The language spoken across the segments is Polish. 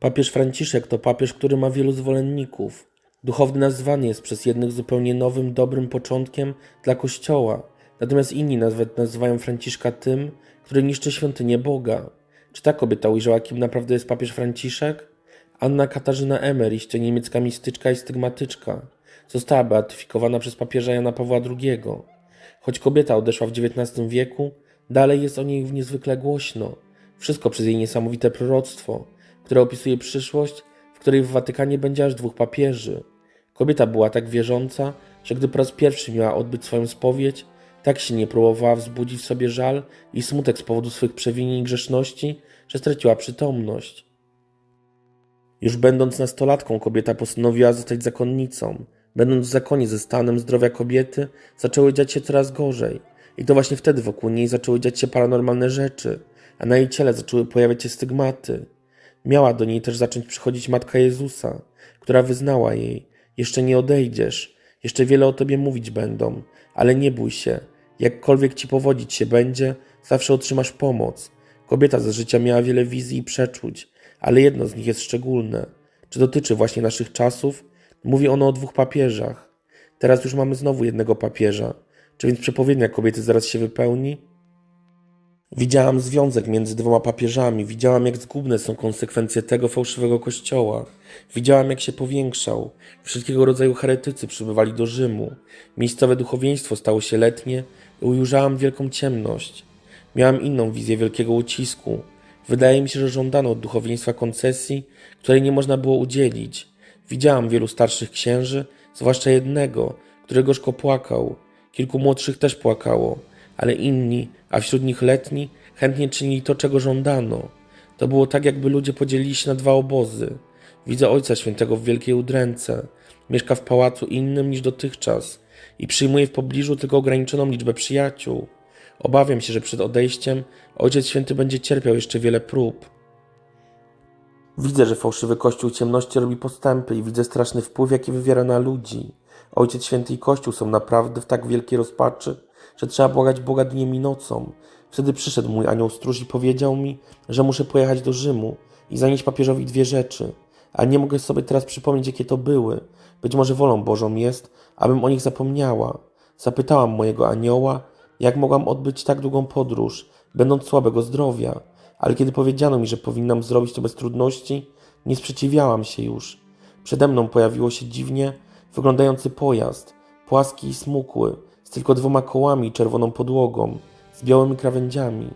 Papież Franciszek to papież, który ma wielu zwolenników. Duchowny nazwany jest przez jednych zupełnie nowym, dobrym początkiem dla Kościoła, natomiast inni nawet nazywają Franciszka tym, który niszczy świątynię Boga. Czy ta kobieta ujrzała, kim naprawdę jest papież Franciszek? Anna Katarzyna Emeryś to niemiecka mistyczka i stygmatyczka. Została beatyfikowana przez papieża Jana Pawła II. Choć kobieta odeszła w XIX wieku, dalej jest o niej niezwykle głośno. Wszystko przez jej niesamowite proroctwo, które opisuje przyszłość, w której w Watykanie będzie aż dwóch papieży. Kobieta była tak wierząca, że gdy po raz pierwszy miała odbyć swoją spowiedź, tak silnie próbowała wzbudzić w sobie żal i smutek z powodu swych przewinień i grzeszności, że straciła przytomność. Już będąc nastolatką, kobieta postanowiła zostać zakonnicą. Będąc w zakonie ze stanem zdrowia kobiety, zaczęły dziać się coraz gorzej. I to właśnie wtedy wokół niej zaczęły dziać się paranormalne rzeczy, a na jej ciele zaczęły pojawiać się stygmaty. Miała do niej też zacząć przychodzić Matka Jezusa, która wyznała jej: Jeszcze nie odejdziesz, jeszcze wiele o tobie mówić będą, ale nie bój się, jakkolwiek ci powodzić się będzie, zawsze otrzymasz pomoc. Kobieta ze życia miała wiele wizji i przeczuć, ale jedno z nich jest szczególne. Czy dotyczy właśnie naszych czasów? Mówi ono o dwóch papieżach. Teraz już mamy znowu jednego papieża. Czy więc przepowiednia kobiety zaraz się wypełni? Widziałam związek między dwoma papieżami, widziałam jak zgubne są konsekwencje tego fałszywego kościoła. Widziałam jak się powiększał. Wszelkiego rodzaju heretycy przybywali do Rzymu. Miejscowe duchowieństwo stało się letnie i ujrzałam wielką ciemność. Miałam inną wizję wielkiego ucisku. Wydaje mi się, że żądano od duchowieństwa koncesji, której nie można było udzielić. Widziałam wielu starszych księży, zwłaszcza jednego, który gorzko płakał. Kilku młodszych też płakało, ale inni, a wśród nich letni, chętnie czynili to, czego żądano. To było tak, jakby ludzie podzielili się na dwa obozy. Widzę Ojca Świętego w Wielkiej Udręce. Mieszka w pałacu innym niż dotychczas i przyjmuje w pobliżu tylko ograniczoną liczbę przyjaciół. Obawiam się, że przed odejściem Ojciec Święty będzie cierpiał jeszcze wiele prób. Widzę, że fałszywy Kościół ciemności robi postępy i widzę straszny wpływ, jaki wywiera na ludzi. Ojciec Święty i Kościół są naprawdę w tak wielkiej rozpaczy, że trzeba błagać Boga dniem i nocą. Wtedy przyszedł mój anioł stróż i powiedział mi, że muszę pojechać do Rzymu i zanieść papieżowi dwie rzeczy, ale nie mogę sobie teraz przypomnieć, jakie to były. Być może wolą Bożą jest, abym o nich zapomniała. Zapytałam mojego anioła, jak mogłam odbyć tak długą podróż, będąc słabego zdrowia, ale kiedy powiedziano mi, że powinnam zrobić to bez trudności, nie sprzeciwiałam się już. Przede mną pojawiło się dziwnie wyglądający pojazd, płaski i smukły, z tylko dwoma kołami i czerwoną podłogą, z białymi krawędziami.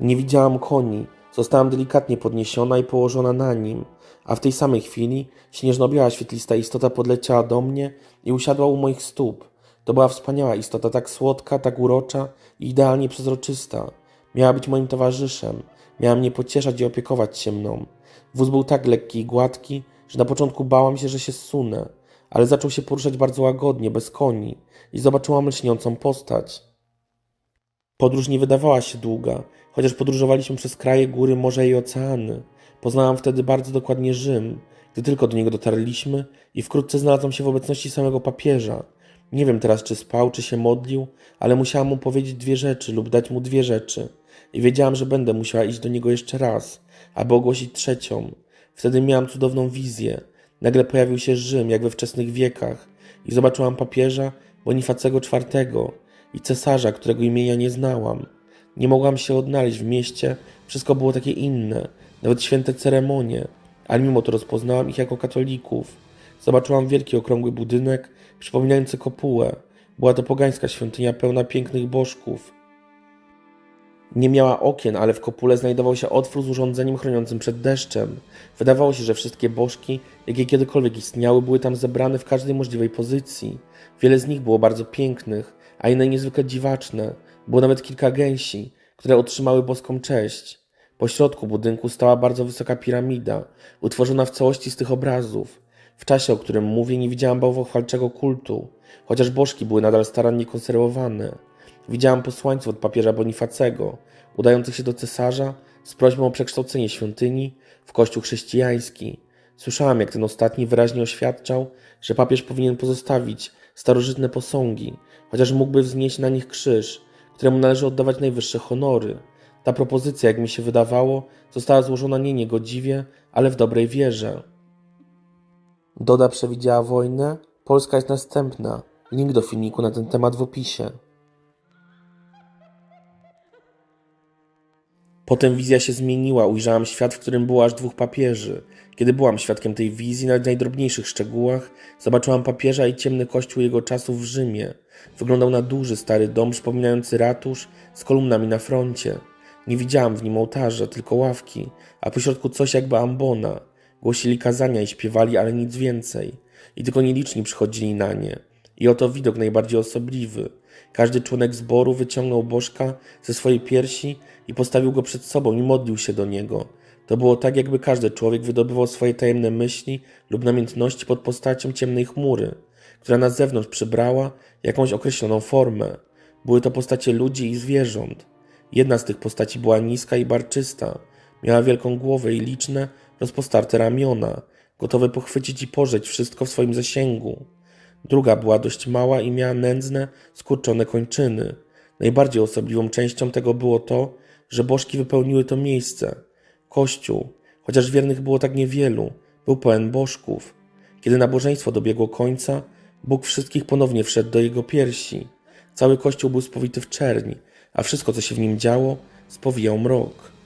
Nie widziałam koni, zostałam delikatnie podniesiona i położona na nim, a w tej samej chwili śnieżno-biała świetlista istota podleciała do mnie i usiadła u moich stóp. To była wspaniała istota, tak słodka, tak urocza i idealnie przezroczysta. Miała być moim towarzyszem, miała mnie pocieszać i opiekować się mną. Wóz był tak lekki i gładki, że na początku bałam się, że się zsunę, ale zaczął się poruszać bardzo łagodnie, bez koni i zobaczyłam lśniącą postać. Podróż nie wydawała się długa, chociaż podróżowaliśmy przez kraje, góry, morze i oceany. Poznałam wtedy bardzo dokładnie Rzym, gdy tylko do niego dotarliśmy i wkrótce znalazłam się w obecności samego papieża. Nie wiem teraz, czy spał, czy się modlił, ale musiałam mu powiedzieć dwie rzeczy lub dać mu dwie rzeczy. I wiedziałam, że będę musiała iść do niego jeszcze raz, aby ogłosić trzecią. Wtedy miałam cudowną wizję. Nagle pojawił się Rzym, jak we wczesnych wiekach, i zobaczyłam papieża Bonifacego IV i cesarza, którego imienia nie znałam. Nie mogłam się odnaleźć w mieście, wszystko było takie inne, nawet święte ceremonie, ale mimo to rozpoznałam ich jako katolików. Zobaczyłam wielki okrągły budynek, przypominający kopułę. Była to pogańska świątynia pełna pięknych bożków. Nie miała okien, ale w kopule znajdował się otwór z urządzeniem chroniącym przed deszczem. Wydawało się, że wszystkie bożki, jakie kiedykolwiek istniały, były tam zebrane w każdej możliwej pozycji. Wiele z nich było bardzo pięknych, a inne niezwykle dziwaczne. Było nawet kilka gęsi, które otrzymały boską cześć. Po środku budynku stała bardzo wysoka piramida, utworzona w całości z tych obrazów. W czasie, o którym mówię, nie widziałam bałwochwalczego kultu, chociaż bożki były nadal starannie konserwowane. Widziałam posłańców od papieża Bonifacego, udających się do cesarza z prośbą o przekształcenie świątyni w kościół chrześcijański. Słyszałam, jak ten ostatni wyraźnie oświadczał, że papież powinien pozostawić starożytne posągi, chociaż mógłby wznieść na nich krzyż, któremu należy oddawać najwyższe honory. Ta propozycja, jak mi się wydawało, została złożona nie niegodziwie, ale w dobrej wierze. Doda przewidziała wojnę, Polska jest następna. Link do filmiku na ten temat w opisie. Potem wizja się zmieniła, ujrzałam świat, w którym było aż dwóch papieży. Kiedy byłam świadkiem tej wizji, nawet najdrobniejszych szczegółach, zobaczyłam papieża i ciemny kościół jego czasów w Rzymie. Wyglądał na duży, stary dom przypominający ratusz z kolumnami na froncie. Nie widziałam w nim ołtarza, tylko ławki, a pośrodku coś jakby ambona. Głosili kazania i śpiewali, ale nic więcej. I tylko nieliczni przychodzili na nie. I oto widok najbardziej osobliwy. Każdy członek zboru wyciągnął bożka ze swojej piersi i postawił go przed sobą i modlił się do niego. To było tak, jakby każdy człowiek wydobywał swoje tajemne myśli lub namiętności pod postacią ciemnej chmury, która na zewnątrz przybrała jakąś określoną formę. Były to postacie ludzi i zwierząt. Jedna z tych postaci była niska i barczysta. Miała wielką głowę i liczne, rozpostarte ramiona, gotowe pochwycić i pożeć wszystko w swoim zasięgu. Druga była dość mała i miała nędzne, skurczone kończyny. Najbardziej osobliwą częścią tego było to, że bożki wypełniły to miejsce. Kościół, chociaż wiernych było tak niewielu, był pełen bożków. Kiedy nabożeństwo dobiegło końca, Bóg wszystkich ponownie wszedł do jego piersi. Cały kościół był spowity w czerni, a wszystko, co się w nim działo, spowijał mrok.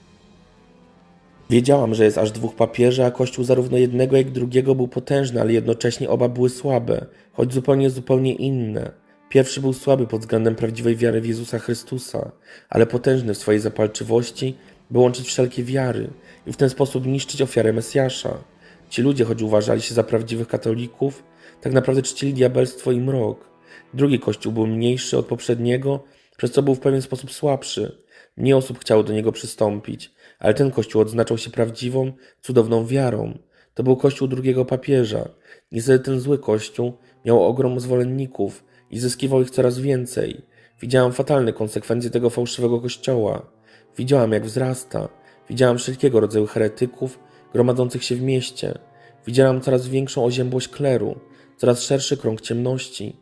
Wiedziałam, że jest aż dwóch papieży, a kościół zarówno jednego, jak drugiego był potężny, ale jednocześnie oba były słabe, choć zupełnie, zupełnie inne. Pierwszy był słaby pod względem prawdziwej wiary w Jezusa Chrystusa, ale potężny w swojej zapalczywości, by łączyć wszelkie wiary i w ten sposób niszczyć ofiarę Mesjasza. Ci ludzie, choć uważali się za prawdziwych katolików, tak naprawdę czcili diabelstwo i mrok. Drugi kościół był mniejszy od poprzedniego, przez co był w pewien sposób słabszy. Mniej osób chciało do niego przystąpić, ale ten kościół odznaczał się prawdziwą, cudowną wiarą. To był kościół drugiego papieża. Niestety ten zły kościół miał ogrom zwolenników i zyskiwał ich coraz więcej. Widziałam fatalne konsekwencje tego fałszywego kościoła. Widziałam, jak wzrasta. Widziałam wszelkiego rodzaju heretyków gromadzących się w mieście. Widziałam coraz większą oziębłość kleru, coraz szerszy krąg ciemności.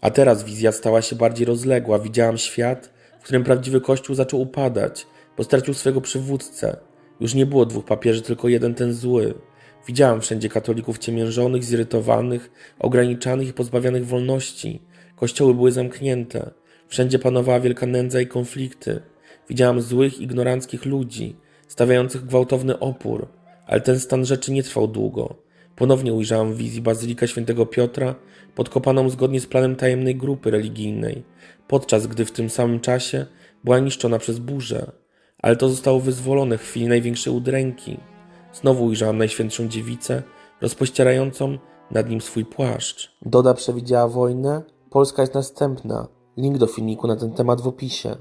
A teraz wizja stała się bardziej rozległa. Widziałam świat, w którym prawdziwy kościół zaczął upadać, bo stracił swego przywódcę. Już nie było dwóch papieży, tylko jeden ten zły. Widziałam wszędzie katolików ciemiężonych, zirytowanych, ograniczanych i pozbawianych wolności. Kościoły były zamknięte. Wszędzie panowała wielka nędza i konflikty. Widziałam złych, ignoranckich ludzi, stawiających gwałtowny opór, ale ten stan rzeczy nie trwał długo. Ponownie ujrzałam w wizji Bazylika Świętego Piotra, podkopaną zgodnie z planem tajemnej grupy religijnej, podczas gdy w tym samym czasie była niszczona przez burzę. Ale to zostało wyzwolone w chwili największej udręki. Znowu ujrzałam Najświętszą Dziewicę, rozpościerającą nad nim swój płaszcz. Doda przewidziała wojnę, Polska jest następna. Link do filmiku na ten temat w opisie.